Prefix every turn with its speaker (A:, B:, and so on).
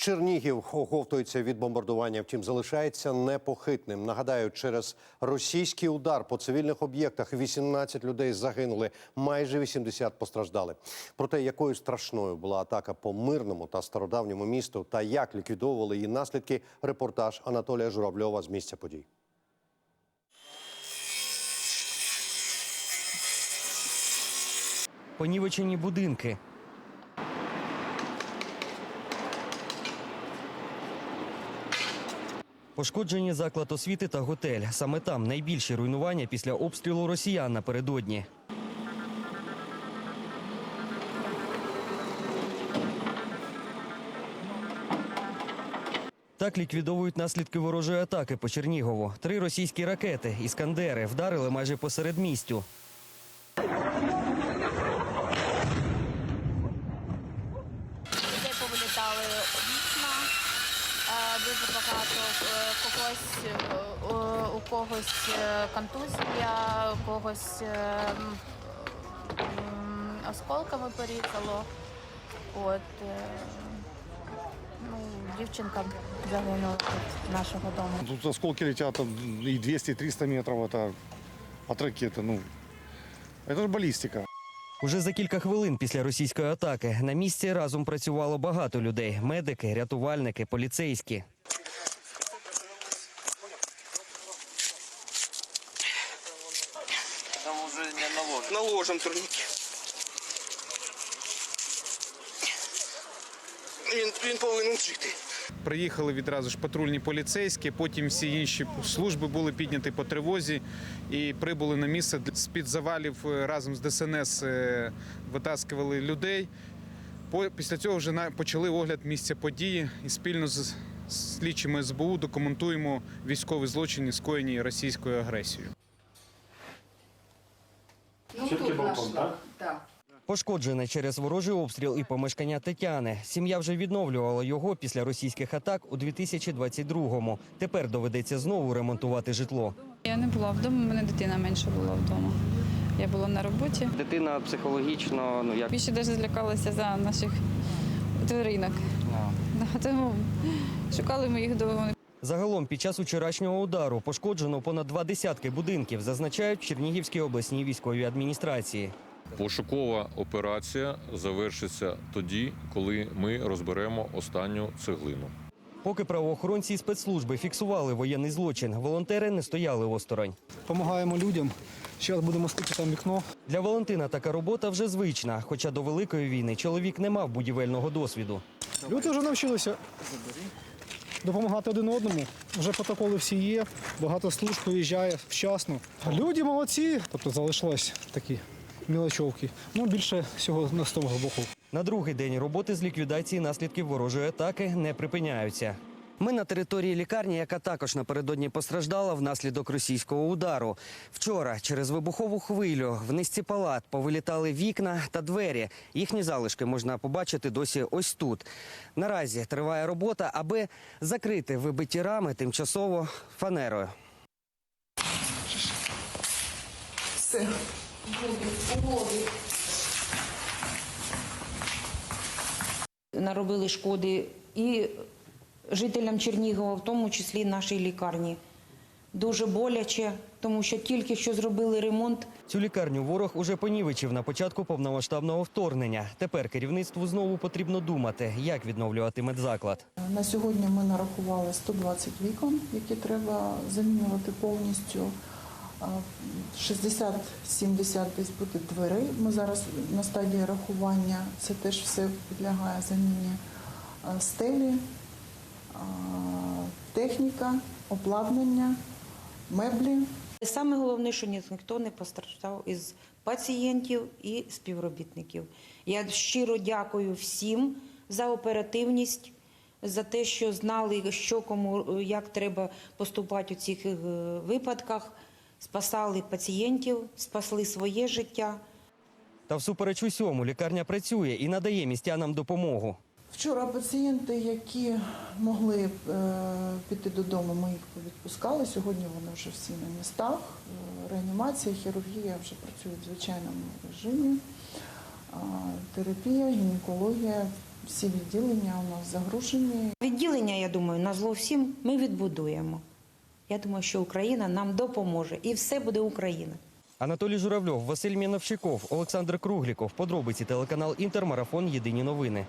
A: Чернігів оговтується від бомбардування, втім залишається непохитним. Нагадаю, через російський удар по цивільних об'єктах 18 людей загинули, майже 80 постраждали. Про те, якою страшною була атака по мирному та стародавньому місту, та як ліквідовували її наслідки, репортаж Анатолія Журавльова з місця подій.
B: Понівечені будинки. Пошкоджені заклад освіти та готель. Саме там найбільші руйнування після обстрілу росіян напередодні. Так ліквідовують наслідки ворожої атаки по Чернігову. Три російські ракети іскандери вдарили майже посеред містю.
C: Людей повилітали вікна, дуже багато е, когось е, у- у когось е, контузія, у когось е, м, м, осколками порізало. От е, ну, дівчинка загинула від нашого дому.
D: Тут осколки летят там, и 200-300 метров это от ракеты. Ну, это же баллистика.
B: Уже за кілька хвилин після російської атаки на місці разом працювало багато людей: медики, рятувальники, поліцейські.
E: Там уже не наложено.
F: Наложим турники. Він, він повинен жити.
G: Приїхали відразу ж патрульні поліцейські, потім всі інші служби були підняті по тривозі і прибули на місце. З-під завалів е, разом з ДСНС е, витаскували людей. Після цього вже почали огляд місця події і спільно з з слідчими СБУ документуємо військові злочини, скоєні російською агресією.
B: Пошкоджене через ворожий обстріл і помешкання Тетяни. Сім'я вже відновлювала його після російських атак у 2022-му. Тепер доведеться знову ремонтувати житло.
H: Я не була вдома, у мене дитина менше була вдома. Я була на роботі.
I: Дитина психологічно, ну як
H: Більше навіть злякалася за наших тваринок. Да, Тому шукали ми їх довго.
B: Загалом під час вчорашнього удару пошкоджено понад два десятки будинків, зазначають в Чернігівській обласній військовій адміністрації.
J: Пошукова операція завершиться тоді, коли ми розберемо останню цеглину.
B: Поки правоохоронці і спецслужби фіксували воєнний злочин, волонтери не стояли осторонь.
D: Помогаємо людям. Зараз будемо стити там вікно.
B: Для Валентина така робота вже звична, хоча до великої війни чоловік не мав будівельного досвіду.
D: Люди вже навчилися допомагати один одному. Вже протоколи всі є, багато служб виїжджає вчасно. Люди молодці, тобто залишилось такі мілочовки. Ну, більше всього на того боку.
B: На другий день роботи з ліквідації наслідків ворожої атаки не припиняються. Ми на території лікарні, яка також напередодні постраждала внаслідок російського удару. Вчора через вибухову хвилю в низці палат повилітали вікна та двері. Їхні залишки можна побачити досі ось тут. Наразі триває робота, аби закрити вибиті рами тимчасово фанерою.
F: Все.
K: Наробили шкоди і жителям Чернігова, в тому числі нашій лікарні. Дуже боляче, тому що тільки що зробили ремонт.
B: Цю лікарню ворог уже понівечив на початку повномасштабного вторгнення. Тепер керівництву знову потрібно думати, як відновлювати медзаклад.
L: На сьогодні ми нарахували 120 вікон, які треба замінювати повністю. А, 60-70 десь буде дверей. Ми зараз на стадії рахування. Це теж все підлягає заміні стелі, техніка, обладнання, меблі.
K: Саме головне, що ніхто не постраждав із пацієнтів і співробітників. Я щиро дякую всім за оперативність, за те, що знали, що кому як треба поступати у цих е, випадках. Спасали пацієнтів, спасли своє життя.
B: Та всупереч усьому лікарня працює і надає містянам допомогу.
L: Вчора пацієнти, які могли е, піти додому, ми їх повідпускали. Сьогодні вони вже всі на містах. Е, Реанімація, хірургія вже працюють в звичайному режимі. Терапія, гінекологія, всі відділення у нас загружені.
K: Відділення, я думаю, на зло всім ми відбудуємо. Я думаю, що Україна нам допоможе, і все буде Україна.
B: Анатолій Журавльов, Василь Міновщиков, Олександр Кругліков. Подробиці телеканал Інтермарафон. Єдині новини.